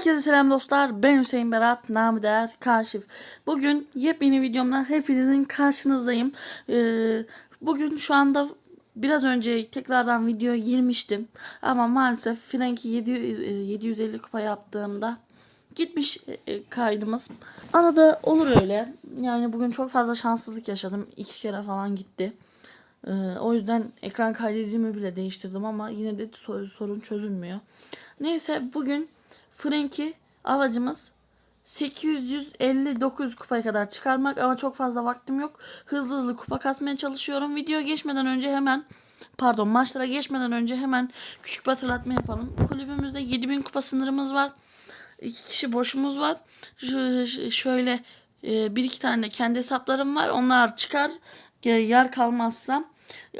Herkese selam dostlar. Ben Hüseyin Berat, namı değer Kaşif. Bugün yepyeni videomla hepinizin karşınızdayım. Ee, bugün şu anda biraz önce tekrardan video girmiştim. Ama maalesef Frank'i 7, e, 750 kupa yaptığımda gitmiş e, e, kaydımız. Arada olur öyle. Yani bugün çok fazla şanssızlık yaşadım. İki kere falan gitti. Ee, o yüzden ekran kaydedicimi bile değiştirdim ama yine de sor- sorun çözülmüyor. Neyse bugün Frank'i amacımız 859 kupaya kadar çıkarmak ama çok fazla vaktim yok. Hızlı hızlı kupa kasmaya çalışıyorum. Video geçmeden önce hemen pardon maçlara geçmeden önce hemen küçük bir hatırlatma yapalım. Kulübümüzde 7000 kupa sınırımız var. İki kişi boşumuz var. Şöyle e, bir iki tane kendi hesaplarım var. Onlar çıkar e, yer kalmazsa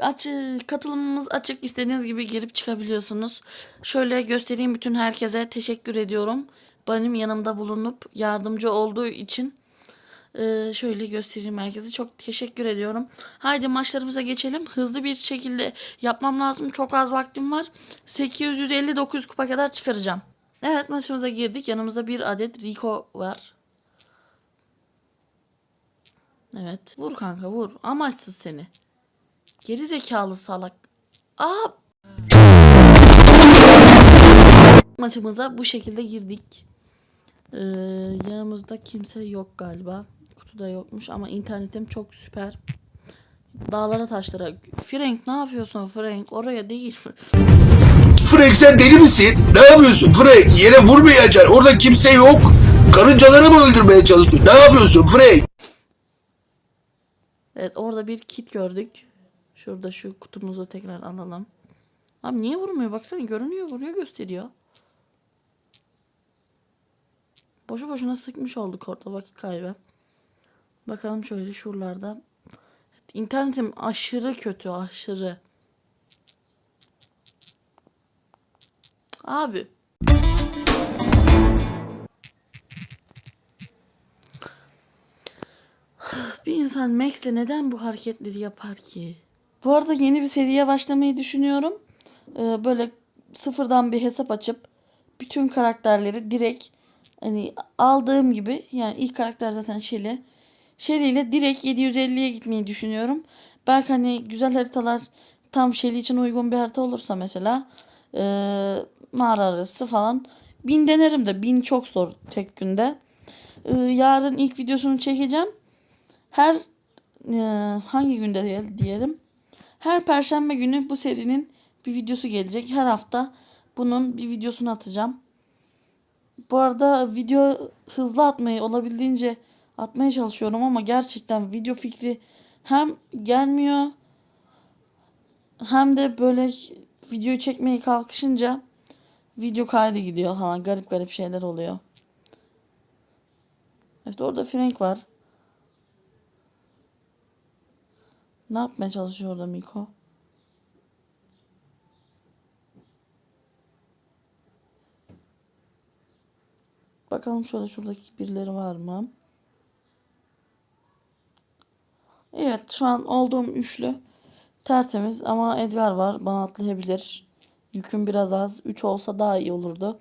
aç katılımımız açık istediğiniz gibi girip çıkabiliyorsunuz. Şöyle göstereyim bütün herkese teşekkür ediyorum. Benim yanımda bulunup yardımcı olduğu için e, şöyle göstereyim herkese. Çok teşekkür ediyorum. Haydi maçlarımıza geçelim. Hızlı bir şekilde yapmam lazım. Çok az vaktim var. 859 kupa kadar çıkaracağım. Evet maçımıza girdik. Yanımızda bir adet Rico var. Evet. Vur kanka vur. Amaçsız seni. Geri zekalı salak. Aa! Maçımıza bu şekilde girdik. Ee, yanımızda kimse yok galiba. Kutuda yokmuş ama internetim çok süper. Dağlara taşlara. Frank ne yapıyorsun Frank? Oraya değil. Frank sen deli misin? Ne yapıyorsun Frank? Yere vurmayacaksın. Orada kimse yok. Karıncaları mı öldürmeye çalışıyorsun? Ne yapıyorsun Frank? Evet orada bir kit gördük. Şurada şu kutumuzu tekrar alalım. Abi niye vurmuyor? Baksana görünüyor vuruyor gösteriyor. Boşu boşuna sıkmış olduk orada vakit kaybı. Bakalım şöyle şuralarda. İnternetim aşırı kötü aşırı. Abi. Bir insan Max'le neden bu hareketleri yapar ki? Bu arada yeni bir seriye başlamayı düşünüyorum. Ee, böyle sıfırdan bir hesap açıp bütün karakterleri direkt hani aldığım gibi yani ilk karakter zaten Shelly. Shelly ile direkt 750'ye gitmeyi düşünüyorum. Belki hani güzel haritalar tam Shelly için uygun bir harita olursa mesela ee, mağara arası falan bin denerim de bin çok zor tek günde. Ee, yarın ilk videosunu çekeceğim her e, hangi günde diye- diyelim her perşembe günü bu serinin bir videosu gelecek. Her hafta bunun bir videosunu atacağım. Bu arada video hızlı atmayı olabildiğince atmaya çalışıyorum ama gerçekten video fikri hem gelmiyor hem de böyle videoyu çekmeye kalkışınca video kaydı gidiyor falan garip garip şeyler oluyor. Evet orada Frank var. Ne yapmaya çalışıyor orada Miko? Bakalım şöyle şuradaki birileri var mı? Evet şu an olduğum üçlü tertemiz ama Edgar var bana atlayabilir. Yüküm biraz az. 3 olsa daha iyi olurdu.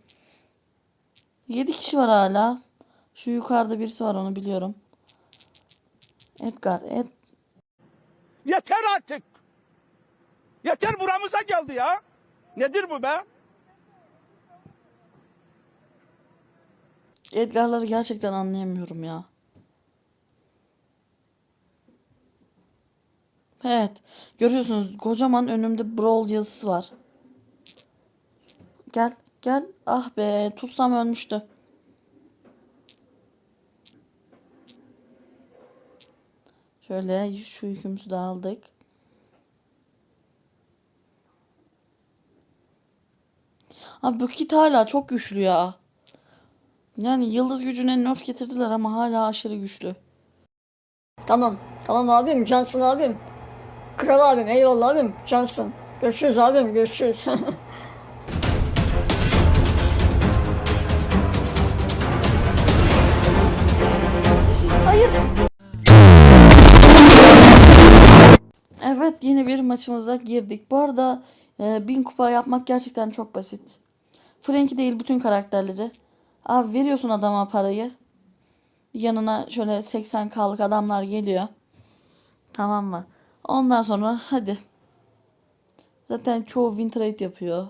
7 kişi var hala. Şu yukarıda birisi var onu biliyorum. Edgar, Ed Yeter artık. Yeter buramıza geldi ya. Nedir bu be? Edgar'ları gerçekten anlayamıyorum ya. Evet. Görüyorsunuz kocaman önümde Brawl yazısı var. Gel. Gel. Ah be. Tutsam ölmüştü. Şöyle şu yükümüzü de aldık. Abi bu kit hala çok güçlü ya. Yani yıldız gücüne nerf getirdiler ama hala aşırı güçlü. Tamam. Tamam abim. Cansın abim. Kral abim. Eyvallah abim. Cansın. Görüşürüz abim. Görüşürüz. Evet yine bir maçımıza girdik. Bu arada e, bin kupa yapmak gerçekten çok basit. Frank'i değil bütün karakterleri Abi veriyorsun adama parayı. Yanına şöyle 80k'lık adamlar geliyor. Tamam mı? Ondan sonra hadi. Zaten çoğu win yapıyor.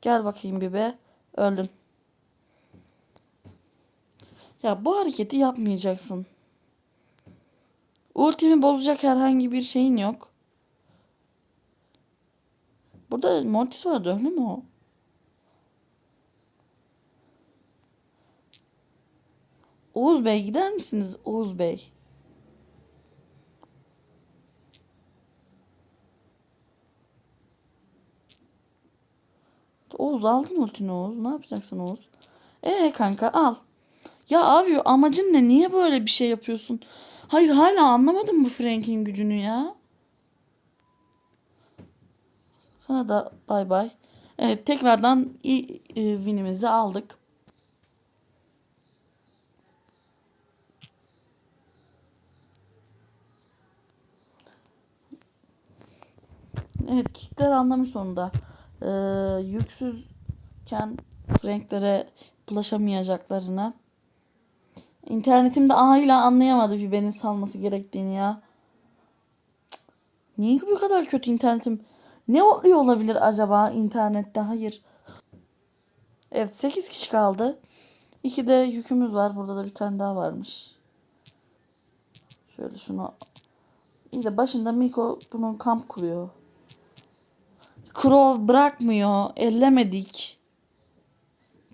Gel bakayım bir be. Öldün. Ya bu hareketi yapmayacaksın. Ultimi bozacak herhangi bir şeyin yok. Burada Mortis var dönlü mü o? Oğuz Bey gider misiniz Oğuz Bey? Oğuz aldın ultini Oğuz. Ne yapacaksın Oğuz? Ee kanka al. Ya abi amacın ne? Niye böyle bir şey yapıyorsun? Hayır hala anlamadım bu Frank'in gücünü ya. Sana da bay bay. Evet tekrardan e, winimizi aldık. Evet kickler anlamış sonunda. Ee, yüksüzken renklere bulaşamayacaklarını. İnternetimde hala anlayamadı bir beni salması gerektiğini ya. Niye bu kadar kötü internetim? Ne oluyor olabilir acaba internette? Hayır. Evet 8 kişi kaldı. 2 de yükümüz var. Burada da bir tane daha varmış. Şöyle şunu. İyi de başında Miko bunun kamp kuruyor. Crow bırakmıyor. Ellemedik.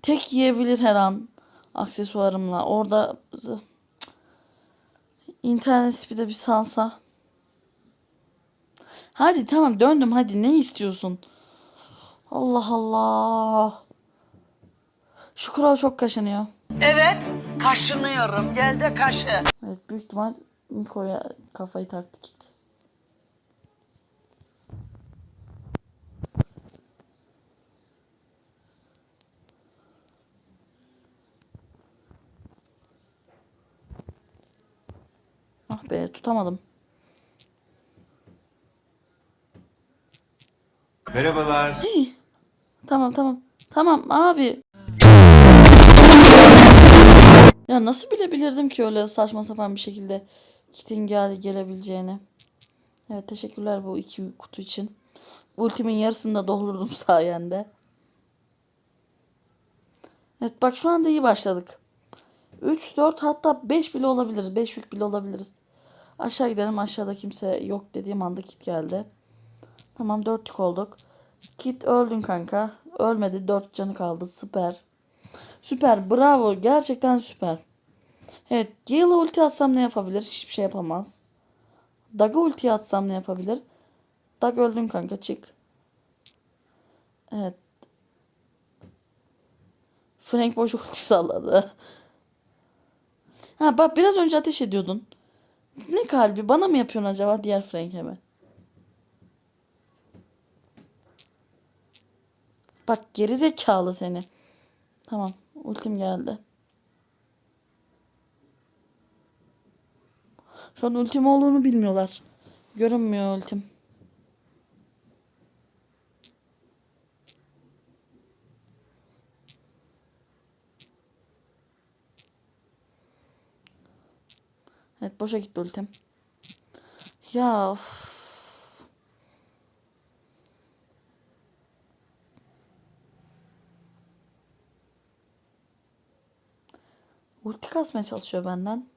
Tek yiyebilir her an aksesuarımla. Orada internet bir de bir salsa. Hadi tamam döndüm hadi ne istiyorsun? Allah Allah. Şu Crow çok kaşınıyor. Evet, kaşınıyorum. Gel de kaşı. Evet büyük ihtimal Miko'ya kafayı taktı gitti. Be tutamadım. Merhabalar. Tamam tamam. Tamam abi. Ya nasıl bilebilirdim ki öyle saçma sapan bir şekilde kitin gel gelebileceğini. Evet teşekkürler bu iki kutu için. Ultimin yarısını da doldurdum sayende. Evet bak şu anda iyi başladık. 3, 4 hatta 5 bile olabiliriz. 5 yük bile olabiliriz. Aşağı gidelim. Aşağıda kimse yok dediğim anda kit geldi. Tamam 4 yük olduk. Kit öldün kanka. Ölmedi. 4 canı kaldı. Süper. Süper. Bravo. Gerçekten süper. Evet. Gale'a ulti atsam ne yapabilir? Hiçbir şey yapamaz. Dag'a ulti atsam ne yapabilir? Dag öldün kanka. Çık. Evet. Frank boş ulti salladı. Ha bak biraz önce ateş ediyordun. Ne kalbi? Bana mı yapıyorsun acaba diğer Frank'e mi? Bak geri zekalı seni. Tamam. Ultim geldi. Şu an ultim olduğunu bilmiyorlar. Görünmüyor ultim. Evet boşa gitti ultim. Ya of. Ulti kasmaya çalışıyor benden.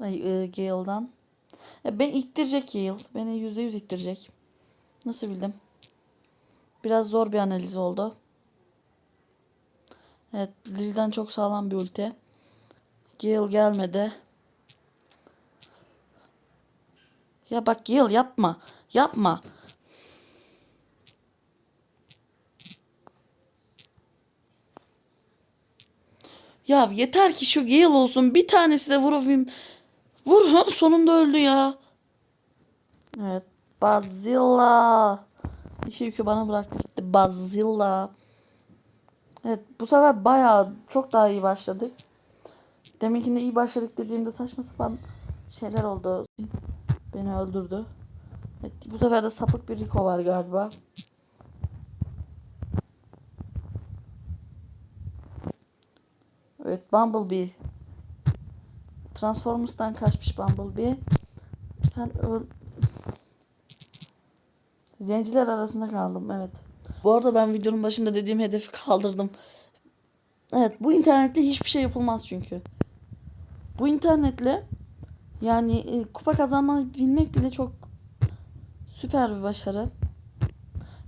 Ay e, Gale'dan. E, ben ittirecek Gale. Beni yüzde yüz ittirecek. Nasıl bildim? Biraz zor bir analiz oldu. Evet Lil'den çok sağlam bir ulti. Gale gelmedi. Ya bak Gale yapma. Yapma. Ya yeter ki şu Gale olsun. Bir tanesi de vurayım. Vur ha sonunda öldü ya. Evet. Bazilla. İki yükü bana bıraktı gitti. Bazilla. Evet bu sefer bayağı çok daha iyi başladık. Deminkinde iyi başladık dediğimde saçma sapan şeyler oldu. Beni öldürdü. Evet, bu sefer de sapık bir Rico var galiba. Evet Bumblebee. Transformers'tan kaçmış Bumblebee. Sen öl... Zenciler arasında kaldım evet. Bu arada ben videonun başında dediğim hedefi kaldırdım. Evet bu internette hiçbir şey yapılmaz çünkü. Bu internetle yani e, kupa kazanmayı bilmek bile çok süper bir başarı.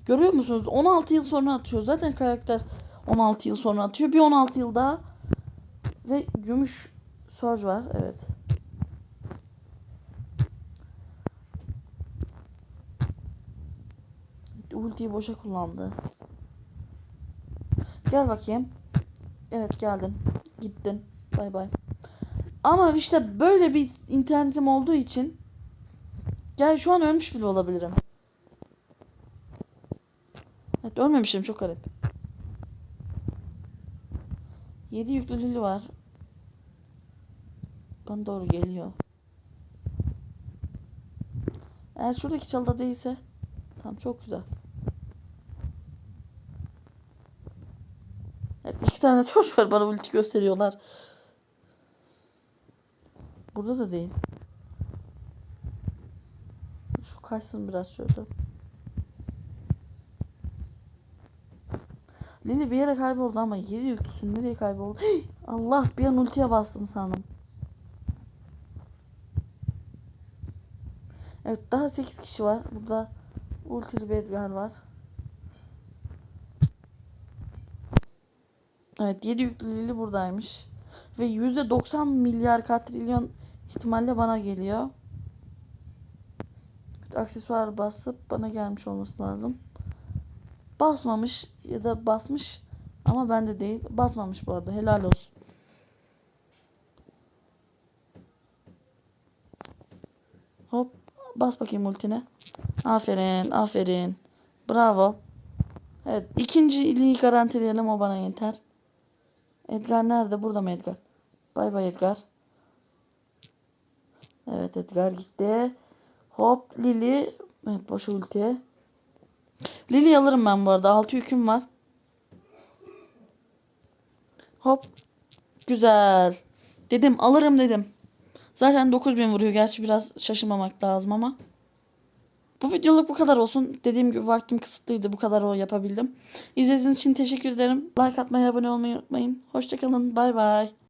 Görüyor musunuz? 16 yıl sonra atıyor. Zaten karakter 16 yıl sonra atıyor. Bir 16 yıl daha ve gümüş Surge var. Evet. Ultiyi boşa kullandı. Gel bakayım. Evet geldin. Gittin. Bay bay. Ama işte böyle bir internetim olduğu için Gel şu an ölmüş bile olabilirim. Evet ölmemişim çok garip. 7 yüklü lili var. Bana doğru geliyor. Eğer şuradaki çalıda değilse tamam çok güzel. Evet iki tane torç var bana ulti gösteriyorlar. Burada da değil. Şu kaçsın biraz şöyle. Lili bir yere kayboldu ama 7 yüklüsün nereye kayboldu? Hii! Allah bir an ultiye bastım sandım. Evet daha 8 kişi var. Burada ultili bir Edgar var. Evet 7 yüklü Lili buradaymış. Ve %90 milyar katrilyon ihtimalle bana geliyor. Evet, aksesuar basıp bana gelmiş olması lazım. Basmamış ya da basmış ama bende değil. Basmamış bu arada. Helal olsun. Hop. Bas bakayım ultine. Aferin. Aferin. Bravo. Evet. ikinciliği garantileyelim. O bana yeter. Edgar nerede? Burada mı Edgar? Bay bay Edgar. Evet Edgar gitti. Hop Lili. Evet boş ulti. Lili alırım ben bu arada. 6 yüküm var. Hop. Güzel. Dedim alırım dedim. Zaten 9000 vuruyor. Gerçi biraz şaşırmamak lazım ama. Bu videoluk bu kadar olsun. Dediğim gibi vaktim kısıtlıydı. Bu kadar o yapabildim. İzlediğiniz için teşekkür ederim. Like atmayı, abone olmayı unutmayın. Hoşçakalın. Bay bay.